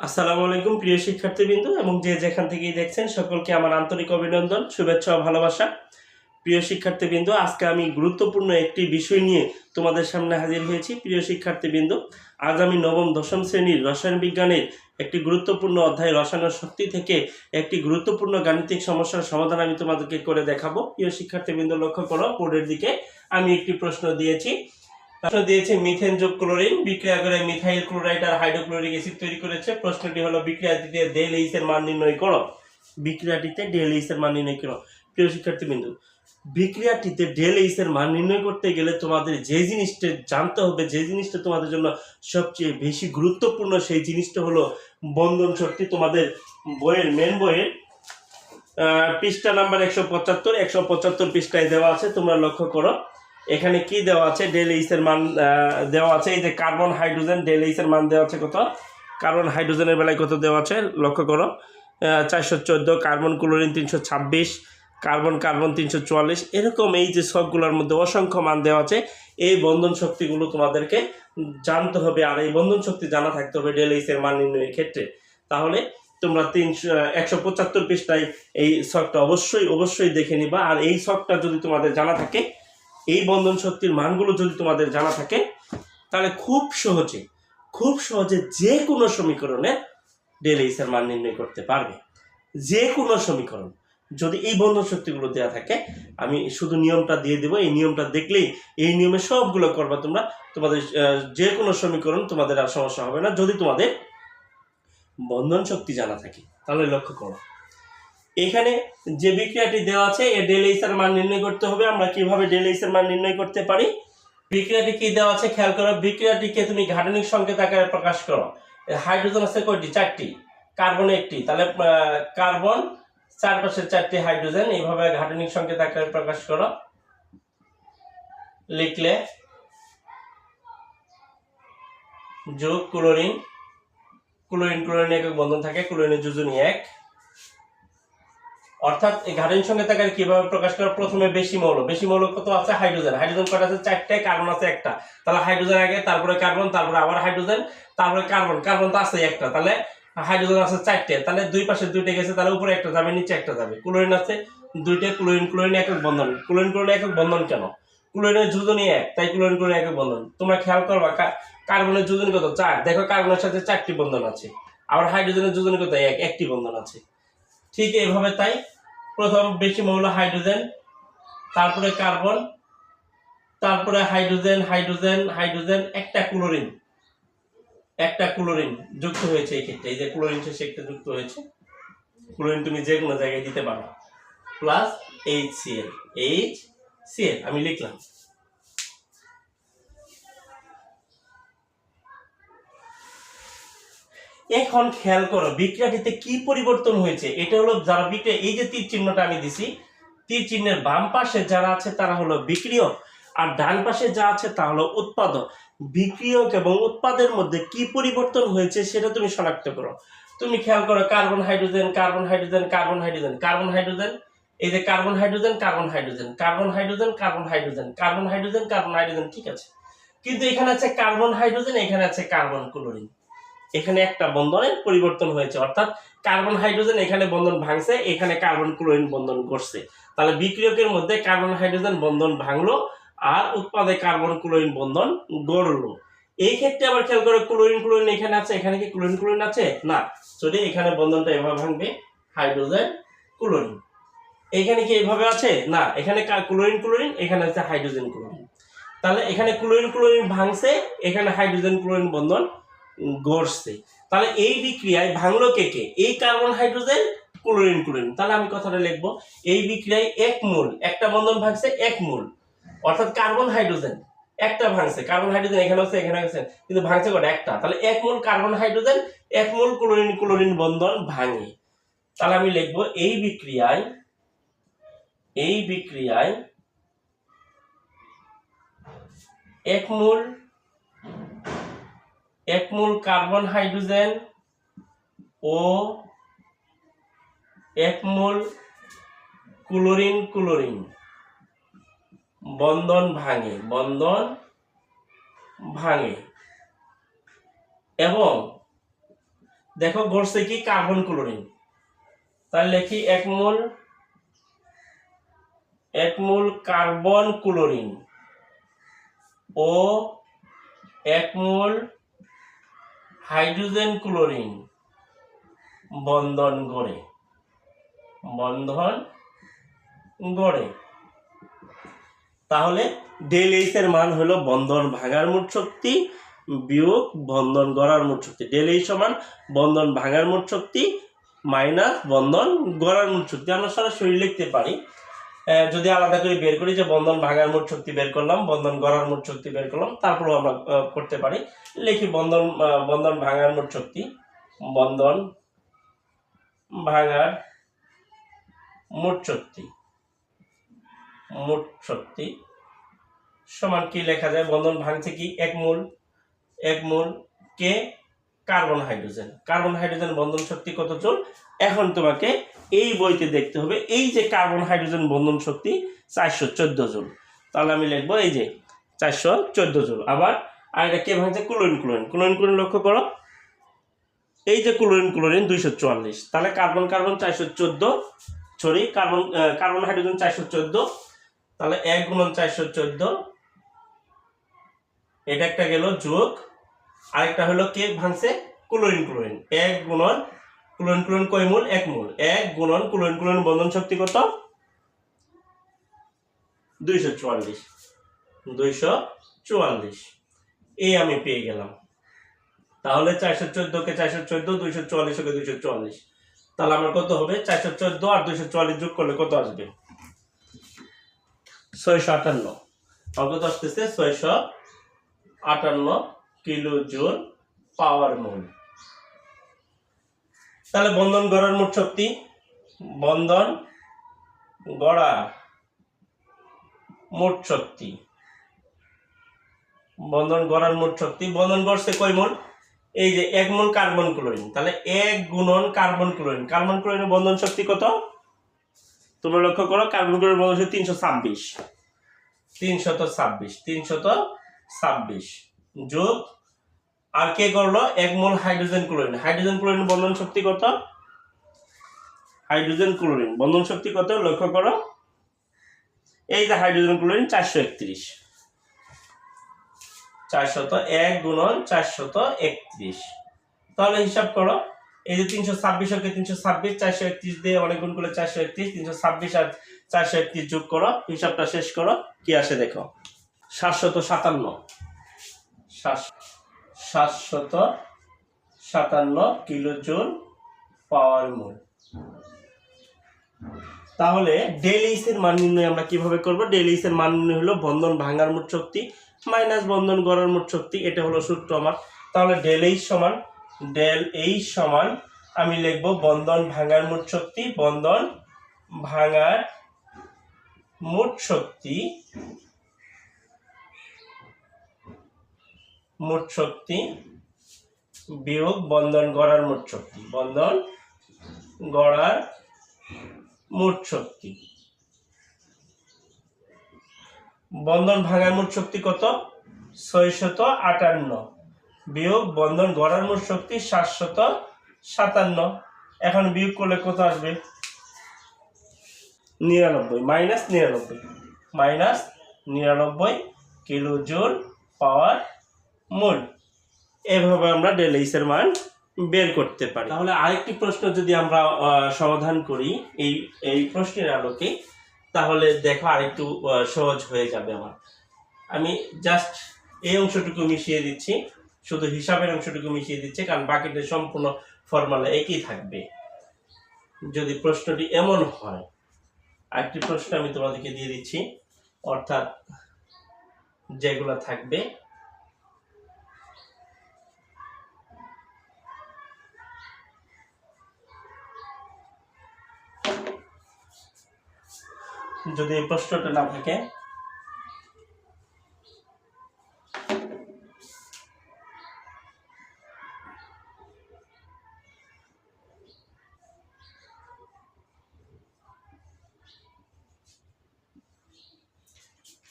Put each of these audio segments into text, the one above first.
আসসালামু আলাইকুম, প্রিয় শিক্ষার্থীবৃন্দ, এবং যে যেখান থেকেই দেখছেন, সকলকে আমার আন্তরিক অভিনন্দন, শুভেচ্ছা ও ভালোবাসা। প্রিয় শিক্ষার্থীবৃন্দ, আজকে আমি গুরুত্বপূর্ণ একটি বিষয় নিয়ে তোমাদের সামনে হাজির হয়েছি। প্রিয় শিক্ষার্থীবৃন্দ, আজ আমি নবম, দশম শ্রেণির রসায়ন বিজ্ঞানের একটি গুরুত্বপূর্ণ অধ্যায় রসায়ন শক্তি থেকে একটি গুরুত্বপূর্ণ গাণিতিক সমস্যার সমাধান আমি তোমাদেরকে করে দেখাবো। প্রিয় শিক্ষার্থীবৃন্দ, লক্ষ্য করো, বোর্ডের দিকে আমি একটি প্রশ্ন দিয়েছি। প্রশ্ন দিয়েছে মিথেন যোগ ক্লোরিন, বিক্রিয়া করে মিথাইল ক্লোরাইড আর হাইড্রোক্লোরিক অ্যাসিড তৈরি করেছে। প্রশ্নটি হলো, বিক্রিয়াটিতে ডেল এইচ এর মান নির্ণয় করো। বিক্রিয়াটিতে ডেল এইচ এর মান নির্ণয় করো। প্রিয় শিক্ষার্থীবৃন্দু, বিক্রিয়াটিতে ডেল এইচ এর মান নির্ণয় করতে গেলে তোমাদের যে জিনিসটা জানতে হবে, যে জিনিসটা তোমাদের জন্য সবচেয়ে বেশি গুরুত্বপূর্ণ, সেই জিনিসটা হলো বন্ধন শক্তি তোমাদের বইয়ের মেন বইয়ের পৃষ্ঠা নাম্বার একশো পঁচাত্তর একশো পঁচাত্তর পৃষ্ঠায় দেওয়া আছে। তোমরা লক্ষ্য করো এখানে কি দেওয়া আছে? ডেল এইচ এর মান দেওয়া আছে। এই যে কার্বন হাইড্রোজেন ডেল এইচ এর মান দেওয়া আছে কত? কার্বন হাইড্রোজেনের বেলায় কত দেওয়া আছে? লক্ষ্য করো। চারশো চোদ্দ কার্বন ক্লোরিন তিনশো ছাব্বিশ কার্বন কার্বন তিনশো চুয়াল্লিশ। এরকম এই যে সবগুলোর মধ্যে অসংখ্য মান দেওয়া আছে। এই বন্ধন শক্তিগুলো তোমাদেরকে জানতে হবে, আর এই বন্ধন শক্তি জানা থাকতে হবে ডেল এইচ এর মান নির্ণয়ের ক্ষেত্রে। তাহলে তোমরা তিনশো একশো পঁচাত্তর পৃষ্ঠায় এই শখটা অবশ্যই অবশ্যই দেখে নিবা। আর এই শখটা যদি তোমাদের জানা থাকে এই বন্ধন শক্তির মানগুলো যদি তোমাদের জানা থাকে, তাহলে খুব সহজে খুব সহজে যে কোনো সমীকরণে ডেল মান নির্ণয় করতে পারবে। যে কোনো সমীকরণ, যদি এই বন্ধন শক্তিগুলো দেওয়া থাকে, আমি শুধু নিয়মটা দিয়ে দেবো, এই নিয়মটা দেখলেই এই নিয়মে সবগুলো করবা তোমরা। তোমাদের যে কোনো সমীকরণ তোমাদের আর সমস্যা হবে না। যদি তোমাদের বন্ধন শক্তি জানা থাকে, তাহলে লক্ষ্য করো। এখানে যে বিক্রিয়াটি দেওয়া আছে এর ডেল এইচ এর মান নির্ণয় করতে হবে। আমরা কীভাবে ডেল এইচ এর মান নির্ণয় করতে পারি? বিক্রিয়াটি কি দেওয়া আছে? খেয়াল করো, বিক্রিয়াটিকে তুমি ঘাটনিক সংকেত আকারে প্রকাশ করো। হাইড্রোজেন আছে কয়টি? চারটি। কার্বন একটি। তাহলে কার্বন চারপাশের চারটি হাইড্রোজেন এইভাবে ঘাটনিক সংকেত আকারে প্রকাশ করো। লিখলে, যোগ ক্লোরিন ক্লোরিন ক্লোরিন একক বন্ধন থাকে ক্লোরিনের যোজনী এক। অর্থাৎ এই ঘাটন সঙ্গে তাকে কীভাবে প্রকাশ করা? প্রথমে বেশি মৌল। বেশি মৌল কত আছে? হাইড্রোজেন। হাইড্রোজেন কটা আছে? চারটে, কার্বন আছে একটা। তাহলে হাইড্রোজেন আগে, তারপরে কার্বন, তারপরে আবার হাইড্রোজেন, তারপরে কার্বন। কার্বন তো আছে একটা। তাহলে হাইড্রোজেন আছে চারটে। তাহলে দুই পাশে দুইটা গেছে, তাহলে উপরে একটা যাবে, নিচে একটা যাবে। ক্লোরিন আছে দুইটা, ক্লোরিন ক্লোরিন একক বন্ধন। ক্লোরিন ক্লোরিন একক বন্ধন কেন? ক্লোরিনের যোজনী এক, তাই ক্লোরিন ক্লোরিন একক বন্ধন। তোমরা খেয়াল করবা কার্বনের যোজনী কত? চার। দেখো কার্বনের সাথে চারটি বন্ধন আছে। আবার হাইড্রোজেনের যোজনী কত? এক, একটি বন্ধন আছে। ঠিক এইভাবে তাই। প্রথম বেশি মৌল হাইড্রোজেন, তারপরে কার্বন, তারপরে হাইড্রোজেন হাইড্রোজেন হাইড্রোজেন, একটা ক্লোরিন। একটা ক্লোরিন যুক্ত হয়েছে এই ক্ষেত্রে। এই যে ক্লোরিন শেষে একটা যুক্ত হয়েছে। ক্লোরিন তুমি যে কোনো জায়গায় দিতে পারো। Plus H C L H C L আমি লিখলাম। এখন খেয়াল করো বিক্রিয়াটিতে কি পরিবর্তন হয়েছে এটা হলো যারা বিক্রিয়া এই যে তীর চিহ্নটা আমি দিছি তীর চিহ্নের বাম পাশে যারা আছে তারা হলো বিক্রিয়ক আর ডান পাশে যা আছে তা হলো উৎপাদক বিক্রিয়ক এবং উৎপাদের মধ্যে কি পরিবর্তন হয়েছে সেটা তুমি শনাক্ত করো তুমি খেয়াল করো carbon hydrogen carbon hydrogen carbon hydrogen carbon hydrogen এই যে carbon hydrogen carbon hydrogen carbon hydrogen carbon hydrogen carbon hydrogen carbon hydrogen ঠিক আছে কিন্তু এখানে আছে কার্বন হাইড্রোজেন এখানে আছে কার্বন ক্লোরিন এখানে একটা বন্ধনের পরিবর্তন হয়েছে। অর্থাৎ কার্বন হাইড্রোজেন এখানে বন্ধন ভাঙছে, এখানে কার্বন ক্লোরিন বন্ধন ঘটছে তাহলে বিক্রিয়কের মধ্যে কার্বন হাইড্রোজেন বন্ধন ভাঙলো আর উৎপাদে কার্বন ক্লোরিন বন্ধন গড়লো। এই ক্ষেত্রে আবার খেয়াল করে, ক্লোরিন ক্লোরিন এখানে আছে, এখানে কি ক্লোরিন ক্লোরিন আছে? না। যদি এখানে বন্ধনটা এভাবে ভাঙবে, হাইড্রোজেন ক্লোরিন। এখানে কি এভাবে আছে? না। এখানে ক্লোরিন ক্লোরিন, এখানে আছে হাইড্রোজেন ক্লোরিন। তাহলে এখানে ক্লোরিন ক্লোরিন ভাঙছে, এখানে হাইড্রোজেন ক্লোরিন বন্ধন গড়ছে তাহলে এই বিক্রিয়ায় ভাঙলো কে কে? এই কার্বন, হাইড্রোজেন, ক্লোরিন ক্লোরিন। তাহলে আমি কথাটা লিখব। এই বিক্রিয়ায় এক মূল, একটা বন্ধন ভাঙছে এক মূল। অর্থাৎ কার্বন, হাইড্রোজেন, একটা ভাঙছে। কার্বন, হাইড্রোজেন এখানে আছে এখানে আছে কিন্তু ভাঙছে কটা? একটা। তাহলে এক মূল কার্বন, হাইড্রোজেন, এক মূল ক্লোরিন ক্লোরিন বন্ধন ভাঙে। তাহলে আমি লিখব, এই বিক্রিয়ায় এই বিক্রিয়ায় এক মূল এক মূল কার্বন হাইড্রোজেন ও এক মূল ক্লোরিন ক্লোরিন। বন্ধন ভাঙে বন্ধন ভাঙে। এবং দেখো ঘটছে কি কার্বন ক্লোরিন। তাহলে লিখি এক মোল এক মোল কার্বন ক্লোরিন ও এক মোল হাইড্রোজেন ক্লোরিন বন্ধন গড়ে বন্ধন গড়ে। তাহলে ডেল এইচ এর মান হলো বন্ধন ভাঙার মোট শক্তি বিয়োগ বন্ধন গড়ার মোট শক্তি। ডেল এইচ সমান বন্ধন ভাঙার মোট শক্তি মাইনাস বন্ধন গড়ার মোট শক্তি। আমরা সরাসরি লিখতে পারি যদি আলাদা করে বের করি যে বন্ধন ভাঙার মোট শক্তি বের করলাম, বন্ধন গড়ার মোট শক্তি বের করলাম, তারপরেও আমরা করতে পারি। লিখি বন্ধন বন্ধন ভাঙার মোট শক্তি। বন্ধন ভাঙার মোট শক্তি। মোট শক্তি সমান কি লেখা যায়? বন্ধন ভাঙছে কি? এক মোল। এক মোল কে? Carbon hydrogen. কার্বন হাইড্রোজেন বন্ধন শক্তি কত জোল? এখন তোমাকে এই বইতে দেখতে হবে এই যে কার্বন হাইড্রোজেন বন্ধন শক্তি চারশো চোদ্দ জুল। তাহলে আমি লিখব এই যে চারশো চোদ্দ জুল। আবার আর এটা কে ভাঙছে? Chlorine chlorine. ক্লোরিন ক্লোরিন লক্ষ্য করো। এই যে ক্লোরিন ক্লোরিন দুইশো চুয়াল্লিশ। তাহলে কার্বন কার্বন চারশো চোদ্দ সরি কার্বন কার্বন হাইড্রোজেন চারশো চোদ্দ। তাহলে এক গুণন চারশো চোদ্দ, এটা একটা গেল যোগ। আরেকটা হলো কে ভাঙছে? Chlorine chlorine. এক গুণন ক্লোরিন কুলন কয় মূল? এক মূল। এক গুণন কুলন কুলন বন্ধন শক্তি কত? দুইশো চুয়াল্লিশ। দুইশো চুয়াল্লিশ। এই আমি পেয়ে গেলাম। তাহলে চারশো চোদ্দকে চারশো চোদ্দ, দুইশো চুয়াল্লিশকে দুইশো চুয়াল্লিশ। তাহলে আমার কত হবে? চারশো চোদ্দ আর দুইশো চুয়াল্লিশ যোগ করলে কত আসবে? ছয়শো আটান্ন। আর কত আসতেছে, ছয়শো আটান্ন কিলো জুল পাওয়ার মোল। তাহলে বন্ধন গড়ার মোট শক্তি? বন্ধন গড়া মোট শক্তি। বন্ধন গড়ার মোট শক্তি। বন্ধন গড়ছে কয় মোল? এই যে এক মোল কার্বন ক্লোরিন। তাহলে এক গুণন কার্বন ক্লোরিন। কার্বন ক্লোরিনের বন্ধন শক্তি কত? তোমরা লক্ষ্য করো, কার্বন ক্লোরিন বন্ধন শক্তি তিনশো ছাব্বিশ। তিনশত ছাব্বিশ। তিনশত ছাব্বিশ যোগ আর কে করল? এক mole hydrogen chlorine. Hydrogen chlorine বন্ধন শক্তি কত? Hydrogen chlorine. বন্ধন শক্তি কত? লক্ষ্য করো। এই যে হাইড্রোজেন ক্লোরিন, চারশো একত্রিশ। চারশত এক গুণন চারশত একত্রিশ। তাহলে হিসাব করো। এই যে তিনশো ছাব্বিশ ওকে তিনশো ছাব্বিশ, চারশো একত্রিশ দিয়ে অনেক গুণ করলে চারশো একত্রিশ, তিনশো ছাব্বিশ আর চারশো একত্রিশ যোগ করো। হিসাবটা শেষ করো। কি আসে দেখো? সাতশত সাতান্ন। সাত- সাতশত সাতান্ন কিলো জুল পাওয়ার মোল। তাহলে ডেলিস এর মান নির্ণয় আমরা কীভাবে করব? ডেলিস এর মান নির্ণয় হলো বন্ধন ভাঙার মোট শক্তি মাইনাস বন্ধন গড়ার মোট শক্তি, এটা হলো সূত্র আমার। তাহলে ডেল এইচ সমান ডেল এইচ সমান, আমি লিখব বন্ধন ভাঙার মোট শক্তি, বন্ধন ভাঙার মোট শক্তি মোট শক্তি বিয়োগ বন্ধন গড়ার মোট শক্তি। বন্ধন গড়ার মোট শক্তি। বন্ধন ভাঙার মোট শক্তি কত? ছয়শত আটান্ন। বিয়োগ বন্ধন গড়ার মোট শক্তি সাতশত সাতান্ন। এখন বিয়োগ করলে কত আসবে? নিরানব্বই, মাইনাস নিরানব্বই। মাইনাস নিরানব্বই কিলো জোল পাওয়ার মোল এভাবে আমরা ডেলাইসের মান বের করতে পারি। তাহলে আরেকটি প্রশ্ন যদি আমরা সমাধান করি এই এই প্রশ্নের আলোকে, তাহলে দেখো আরেকটু সহজ হয়ে যাবে আমার। আমি জাস্ট এই অংশটুকু মিশিয়ে দিচ্ছি, শুধু হিসাবের অংশটুকু মিশিয়ে দিচ্ছি, কারণ বাকিটা সম্পূর্ণ ফর্মুলা একই থাকবে। যদি প্রশ্নটি এমন হয়, আরেকটি প্রশ্ন আমি তোমাদেরকে দিয়ে দিচ্ছি, অর্থাৎ যেগুলো থাকবে যদি প্রশ্নটা না থাকে।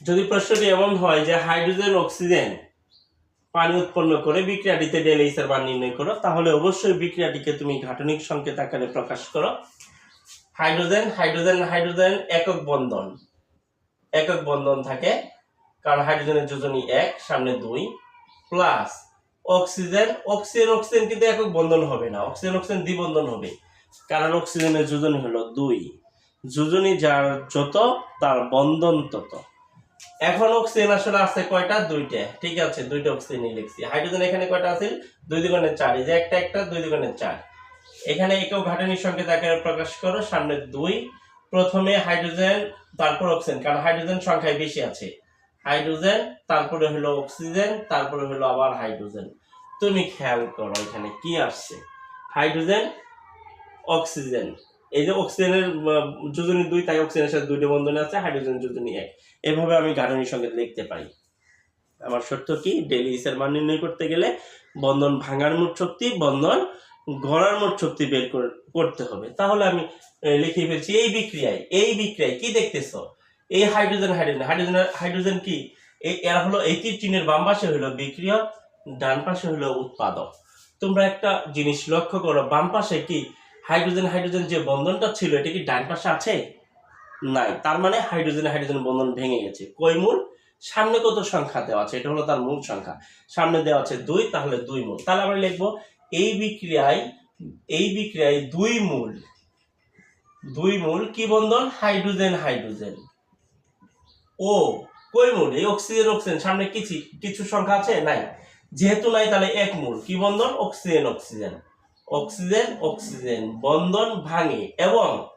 যদি প্রশ্নটি এমন হয় যে হাইড্রোজেন, অক্সিজেন পানি উৎপন্ন করে বিক্রিয়াটিতে এর মান নির্ণয় করো, তাহলে অবশ্যই বিক্রিয়াটিকে তুমি ঘাটনিক সংকেত আকারে প্রকাশ করো। হাইড্রোজেন হাইড্রোজেন হাইড্রোজেন একক বন্ধন। একক বন্ধন থাকে, কারণ হাইড্রোজেনের যোজনী এক, সামনে দুই, প্লাস অক্সিজেন। অক্সিজেন অক্সিজেন কিন্তু একক বন্ধন হবে না, অক্সিজেন অক্সিজেন দ্বিবন্ধন হবে। কারণ অক্সিজেনের যোজনী হলো দুই। যোজনী যার যত, তার বন্ধন তত। এখন অক্সিজেন আসলে আছে কয়টা? দুইটা। ঠিক আছে, দুইটা অক্সিজেন লিখছি। হাইড্রোজেন এখানে কয়টা আছে দুই দুগুণে চার। এই যে একটা একটা, দুই দুগুণে চার। এখানে একেও ঘাটনির সংকেত আকারে প্রকাশ করো। সামনে দুই, প্রথমে হাইড্রোজেন, তারপর অক্সিজেন, কারণ হাইড্রোজেন সংখ্যায় বেশি আছে। হাইড্রোজেন, তারপরে হলো অক্সিজেন, তারপরে হলো আবার হাইড্রোজেন। তুমি খেয়াল করো এখানে কি আসছে। Hydrogen, oxygen. এই যে অক্সিজেনের যোজনী দুই, তাই অক্সিজেনের সাথে দুইটা বন্ধনে আছে হাইড্রোজেন যোজনী এক। এভাবে আমি গাঠনিক সংকেত লিখতে পারি। আমার শর্ত কি? ডেলিস এর মান নির্ণয় করতে গেলে বন্ধন ভাঙার মোট শক্তি, বন্ধন গড়ার মোট শক্তি বের কর- করতে হবে। তাহলে আমি লিখে ফেলছি, এই বিক্রিয়ায় এই বিক্রিয়ায় কি দেখতেছো? এই হাইড্রোজেন হাইড্রোজেন হাইড্রোজেন হাইড্রোজেন কি? এরা হলো এই চিহ্নের বাম পাশে হলো বিক্রিয়ক, ডান পাশে হলো উৎপাদক। তোমরা একটা জিনিস লক্ষ্য করো, বাম পাশে কি হাইড্রোজেন হাইড্রোজেন যে বন্ধনটা ছিল, এটা কি ডান পাশে আছে? নাই, তার মানে হাইড্রোজেন হাইড্রোজেন বন্ধন ভেঙে গেছে। কই মূল? সামনে কত সংখ্যা দেওয়া আছে? এটা হলো তার মূল সংখ্যা। সামনে দেওয়া আছে দুই, তাহলে দুই মূল। তাহলে আমরা লিখব এই বিক্রিয়ায় এই বিক্রিয়ায় দুই মূল। দুই মূল কি বন্ধন? Hydrogen hydrogen. ও, কই মূল? এই অক্সিজেন অক্সিজেন, সামনে কিছু কিছু সংখ্যা আছে? নাই। যেহেতু নাই, তাহলে এক মূল। কি বন্ধন? Oxygen oxygen. অক্সিজেন অক্সিজেন, বন্ধন ভাঙে। এবং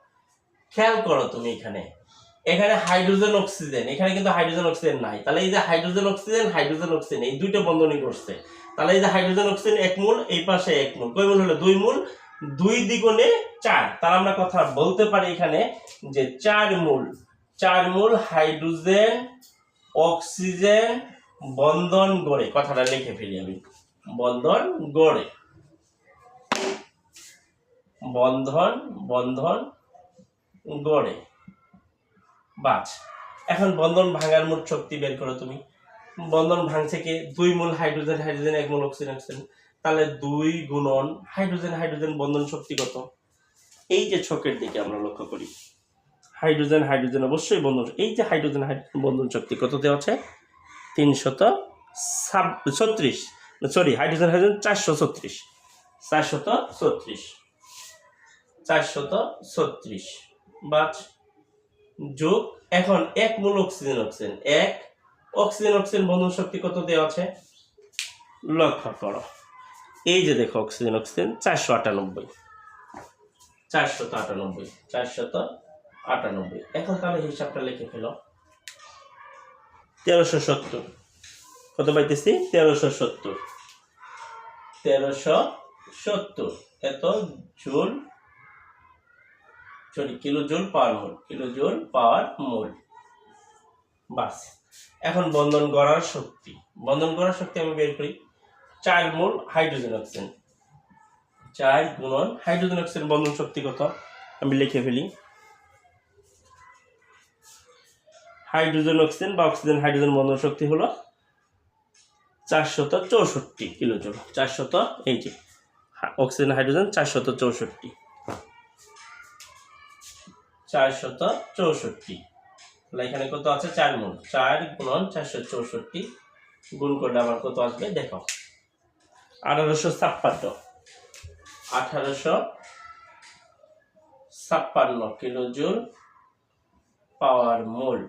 খেয়াল করো তুমি এখানে। এখানে হাইড্রোজেন, অক্সিজেন। এখানে কিন্তু হাইড্রোজেন, অক্সিজেন নাই। তাহলে এই যে হাইড্রোজেন, অক্সিজেন হাইড্রোজেন, অক্সিজেন, এই দুইটা বন্ধনই করছে তাহলে এই যে হাইড্রোজেন অক্সিজেন এক মূল, এই পাশে এক মূল। কয় মূল হলো? দুই মূল। দুই দ্বিগুণে চার। তার আমরা কথা বলতে পারি এখানে যে চার মূল। চার মূল হাইড্রোজেন অক্সিজেন বন্ধন, গড়ে। কথাটা লিখে ফেলি আমি। বন্ধন, গড়ে। বন্ধন বন্ধন, গড়ে। বাছ এখন বন্ধন ভাঙার মোট শক্তি বের করো তুমি। বন্ধন ভাঙছে কি? দুই মূল হাইড্রোজেন হাইড্রোজেন এক মূল অক্সিজেন অক্সিজেন। তাহলে দুই গুণন হাইড্রোজেন হাইড্রোজেন বন্ধন শক্তি কত? এই যে ছকের দিকে আমরা লক্ষ্য করি। হাইড্রোজেন হাইড্রোজেন অবশ্যই বন্ধন এই যে হাইড্রোজেন হাইড্রোজেন বন্ধন শক্তি কত দেওয়া আছে? তিনশত ছাব, ছত্রিশ। সরি, হাইড্রোজেন হাইড্রোজেন চারশো ছত্রিশ। চারশত ছত্রিশ। চারশত ছত্রিশ। বাচ, যোগ, এখন এক মূল অক্সিজেন অক্সিজেন। এক অক্সিজেন অক্সিজেন বন্ধন শক্তি কত দেওয়া আছে? লক্ষ্য করো। এই যে দেখো অক্সিজেন অক্সিজেন চারশো আটানব্বই। চারশত আটানব্বই চারশত আটানব্বই। এখন তাহলে হিসাবটা লিখে ফেলো। তেরোশো সত্তর। কত পাইতেছি? তেরোশো সত্তর। তেরোশো সত্তর। এত joule sorry kilo joule per mole kilo joule per mole. বাস। এখন বন্ধন করার শক্তি। বন্ধন করার শক্তি আমি বের করি চার মোল হাইড্রোজেন অক্সিজেন। চার গুণন হাইড্রোজেন অক্সিজেন বন্ধন শক্তি কত? আমি লিখে ফেলি। হাইড্রোজেন অক্সিজেন বা অক্সিজেন হাইড্রোজেন বন্ধন শক্তি হলো চারশত চৌষট্টি কিলোজুল। চারশত এই যে অক্সিজেন, হাইড্রোজেন চারশত চৌষট্টি। চারশত চৌষট্টি। তাহলে এখানে কত আছে? চার মূল। চার গুণন চারশো চৌষট্টি। গুণ করলে আমার কত আসবে? দেখো। আঠারোশো ছাপ্পান্ন। আঠারোশো ছাপ্পান্ন কিলোজুল পাওয়ার মোল।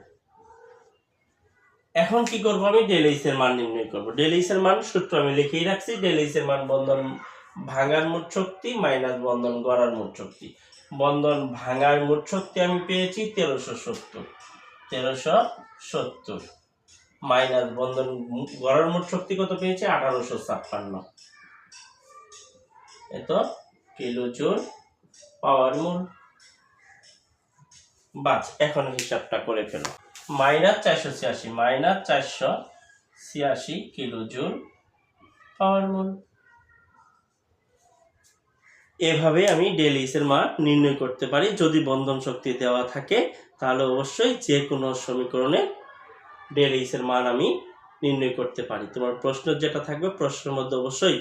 এখন কি করব আমি? ডেলিস এর মান নির্ণয় করব। ডেলিস এর মান সূত্র আমি লিখেই রাখছি। ডেলিস এর মান বন্ধন ভাঙার মোট শক্তি মাইনাস বন্ধন গড়ার মোট শক্তি। বন্ধন ভাঙার মোট শক্তি আমি পেয়েছি তেরোশো সত্তর। তেরোশো সত্তর। মাইনাস বন্ধন গড়ার মোট শক্তি কত পেয়েছি? আঠারোশো ছাপ্পান্ন। এত কিলো জোর পাওয়ার মোল। বাস এখন হিসাবটা করে ফেলো। মাইনাস চারশো ছিয়াশি, মাইনাস চারশো ছিয়াশি কিলো জুল পাওয়ার মোল। এভাবে আমি ডেলিসের মান নির্ণয় করতে পারি। যদি বন্ধন শক্তি দেওয়া থাকে, তাহলে অবশ্যই যে কোনো সমীকরণে ডেলিসের মান আমি নির্ণয় করতে পারি। তোমার প্রশ্ন যেটা থাকবে, প্রশ্নের মধ্যে অবশ্যই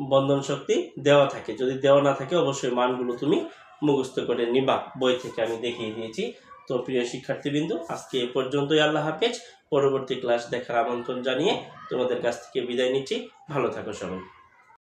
বন্ধন শক্তি দেওয়া থাকে। যদি দেওয়া না থাকে, অবশ্যই মানগুলো তুমি মুখস্থ করে নিবা। বই থেকে আমি দেখিয়ে দিয়েছি। তো প্রিয় শিক্ষার্থীবৃন্দ, আজকে এ পর্যন্তই। আল্লাহ হাফেজ। পরবর্তী ক্লাস দেখার আমন্ত্রণ জানিয়ে তোমাদের কাছ থেকে বিদায় নিচ্ছি। ভালো থাকো সবাই।